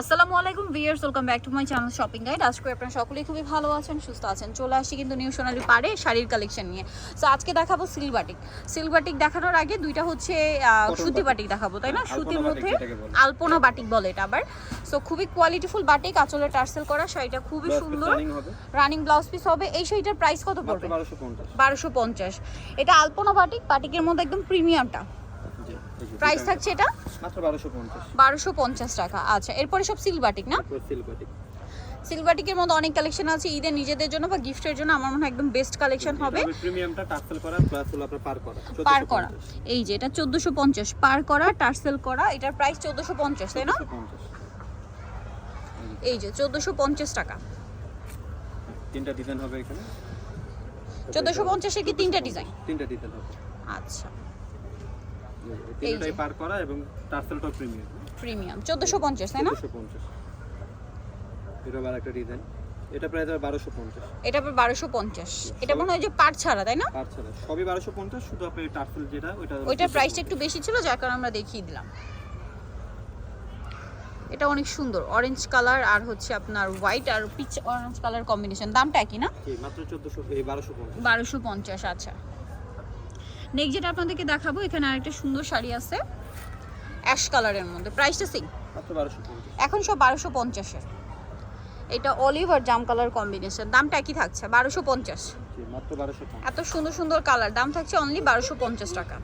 আসসালামু আলাইকুম viewers welcome back to my channel shopping guide. আজকে আপনারা সকলেই খুবই ভালো আছেন সুস্থ আছেন। চলে আসি কিন্তু নিউ সোনালি পাড়ে শাড়ির কালেকশন নিয়ে। সো আজকে দেখাবো সিলবাটিক সিলবাটিক দেখানোর আগে দুইটা হচ্ছে সুতি বাটিক। দেখাবো তাই না? হ্যাঁ, সুতির মধ্যে। আলপনা বাটিক বলে এটা আবার। সো খুবই কোয়ালিটিফুল বাটিক আঁচলে টার্সেল করা শাড়িটা খুবই সুন্দর। রানিং ব্লাউজ পিস হবে। এই শাড়িটার প্রাইস কত পড়বে? 1250 বারোশো পঞ্চাশ। এটা আলপনা বাটিক বাটিকের মধ্যে একদম প্রিমিয়ামটা প্রাইস থাকছে এটা? মাত্র 1250 বারোশো পঞ্চাশ টাকা। আচ্ছা এরপরে সব সিল বাটিক না? silk মধ্যে অনেক কালেকশন আছে ঈদের নিজেদের জন্য বা গিফটের জন্য আমার মনে হয় একদম বেস্ট কালেকশন হবে। প্রিমিয়ামটা টার্সেল করা প্লাস হলো আপনার পার করা পার করা। এই যে এটা চোদ্দোশো পঞ্চাশ। পার করা টার্সেল করা এটার প্রাইস চোদ্দোশো পঞ্চাশ তাই না? এই যে চোদ্দোশো পঞ্চাশ টাকা। তিনটা ডিজাইন হবে এখানে? চোদ্দোশো পঞ্চাশে কি তিনটা ডিজাইন তিনটা ডিজাইন হবে। আচ্ছা। তিনটাই পার করা এবং টার্সেলটাও প্রিমিয়াম প্রিমিয়াম চোদ্দোশো পঞ্চাশ তাই না? 1450 এটা আবার একটা ডিজাইন এটা প্রাইস হবে 1250 এটা আবার বারোশো পঞ্চাশ। এটা মনে হয় যে পার ছাড়া তাই না? পার ছাড়া। সবই 1250 শুধু আপনি টার্সেল যেটা ওইটা ওইটার প্রাইসটা একটু বেশি ছিল যার কারণে আমরা দেখিয়ে দিলাম। এটা অনেক সুন্দর। অরেঞ্জ কালার আর হচ্ছে আপনার হোয়াইট আর পিচ অরেঞ্জ কালার কম্বিনেশন দামটা একই না? মাত্র 1400 এই 1250 বারোশো পঞ্চাশ আচ্ছা। নেক্সট যেটা আপনাদেরকে দেখাবো এখানে আরেকটা সুন্দর শাড়ি আছে অ্যাশ কালারের মধ্যে। প্রাইসটা 1250 এখন সব বারোশো পঞ্চাশের। এটা অলিভ আর জাম কালার কম্বিনেশন দামটা একই থাকছে বারোশো পঞ্চাশ। জি মাত্র 1250 এত সুন্দর সুন্দর কালার দাম থাকছে অনলি বারোশো পঞ্চাশ টাকা।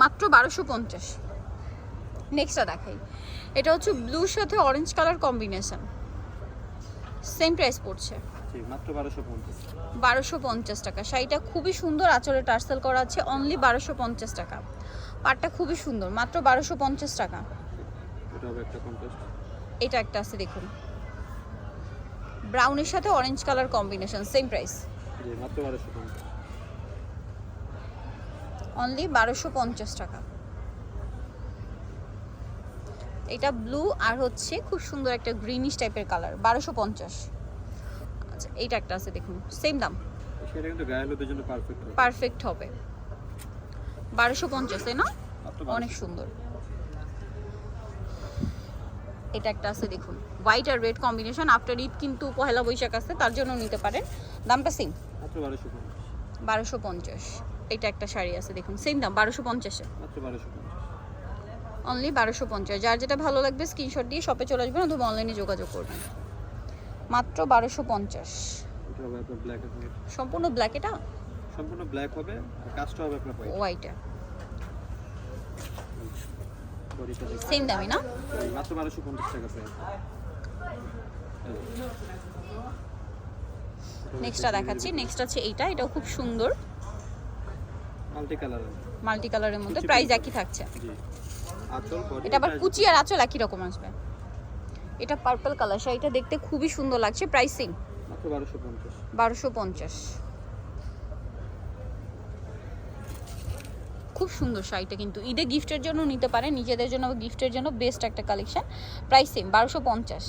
মাত্র বারোশো পঞ্চাশ। নেক্সটটা দেখাই। এটা হচ্ছে ব্লুর সাথে orange colour combination same price পড়ছে। জি মাত্র 1250 বারোশো পঞ্চাশ। টাকা। শাড়িটা খুবই সুন্দর আঁচলে টার্সেল করা আছে অনলি বারোশো পঞ্চাশ টাকা। পাটটা খুবই সুন্দর মাত্র বারোশো পঞ্চাশ টাকা। এটা একটা আছে দেখুন। ব্রাউনের সাথে orange colour combination same price জি মাত্র 1250 অনলি বারোশো পঞ্চাশ টাকা। এটা ব্লু আর হচ্ছে খুব সুন্দর একটা গ্রিনিশ টাইপের কালার বারোশো পঞ্চাশ। আচ্ছা এইটা একটা আছে দেখুন সেম দাম। সেটা কিন্তু গায়ে হলুদের জন্য পারফেক্ট হবে। পারফেক্ট হবে। বারোশো পঞ্চাশ তাই না? অনেক সুন্দর। এটা একটা আছে দেখুন হোয়াইট আর রেড কম্বিনেশন আফটার ঈদ কিন্তু পহেলা বৈশাখ আছে তার জন্য নিতে পারেন। দামটা সেম মাত্র 1250 বারোশো পঞ্চাশ। এটা একটা শাড়ি আছে দেখুন সেম দাম বারোশো পঞ্চাশে মাত্র 1250 অনলি বারোশো পঞ্চাশ। যার যেটা ভালো লাগবে স্ক্রিনশট দিয়ে শপে চলে আসবেন অথবা অনলাইনে যোগাযোগ করবেন। মাত্র বারোশো পঞ্চাশ। সম্পূর্ণ ব্ল্যাক এটা? সম্পূর্ণ ব্ল্যাক হবে কাজটা হবে আপনার হোয়াইট সেম দামি না? মাত্র 1250 টাকা প্রাইস নেক্সটটা দেখাচ্ছি। নেক্সট আছে এইটা এটাও খুব সুন্দর। মাল্টি কালার মাল্টি কালারের মধ্যে প্রাইস একই থাকছে। জি। আঁচল এটা আবার কুচি আর আঁচল একই রকম আসবে। এটা পার্পল কালার শাড়িটা দেখতে খুবই সুন্দর লাগছে। প্রাইস সেম মাত্র 1250 বারোশো পঞ্চাশ। খুব সুন্দর শাড়িটা কিন্তু। ঈদে গিফটের জন্য নিতে পারেন নিজেদের জন্য গিফটের জন্য বেস্ট একটা কালেকশন প্রাইস সেম বারোশো পঞ্চাশ।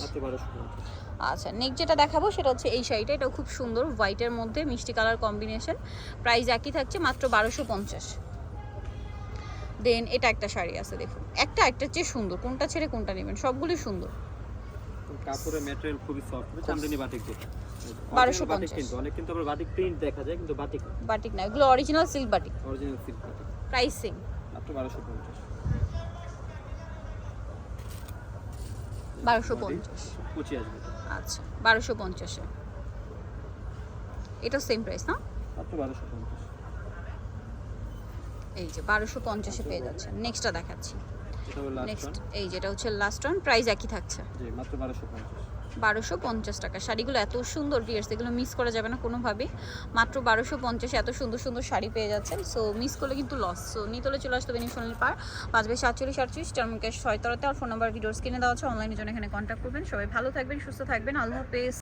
আচ্ছা নেক্সট যেটা দেখাবো সেটা হচ্ছে এই শাড়িটা। এটাও খুব সুন্দর হোয়াইটের মধ্যে মিষ্টি কালার কম্বিনেশন প্রাইস একই থাকছে মাত্র বারোশো পঞ্চাশ। দেন এটা একটা শাড়ি আছে দেখুন। একটা একটা চেয়ে সুন্দর কোনটা ছেড়ে কোনটা নেবেন সবগুলোই সুন্দর। কাপড়ের ম্যাটেরিয়াল খুবই সফট হবে চান্দিনী বাটিক যেটা। 1250 বাটিক কিন্তু অনেক কিন্তু আবার বাটিক প্রিন্ট দেখা যায় কিন্তু বাটিক বাটিক না এগুলো original silk batik. Original silk batik. Price মাত্র 1250 বারোশো পঞ্চাশ। কুচি আসবে। আচ্ছা বারোশো পঞ্চাশে। এটা সেম প্রাইস না? মাত্র 1250 এই যে বারোশো পঞ্চাশে পেয়ে যাচ্ছে নেক্সটটা দেখাচ্ছি। নেক্সট এই যেটা হচ্ছে লাস্ট ওয়ান প্রাইস একই থাকছে। জি মাত্র 1250 বারোশো পঞ্চাশ টাকা। শাড়িগুলো এত সুন্দর ডিয়ার্স এগুলো মিস করা যাবে না কোনোভাবে মাত্র বারোশো পঞ্চাশে এত সুন্দর সুন্দর শাড়ি পেয়ে যাচ্ছেন। সো মিস করলে কিন্তু লস সো নিতলে চলে আসতে বেনি সোনালি পার পাঁচ বাই সাতচল্লিশ আটচল্লিশ ছয়তলাতে আর ফোন নাম্বার ভিডিওস কিনে দেওয়া আছে। অনলাইনের জন্য এখানে কন্ট্যাক্ট করবেন। সবাই ভালো থাকবেন সুস্থ থাকবেন। আল্লাহ হাফেজ।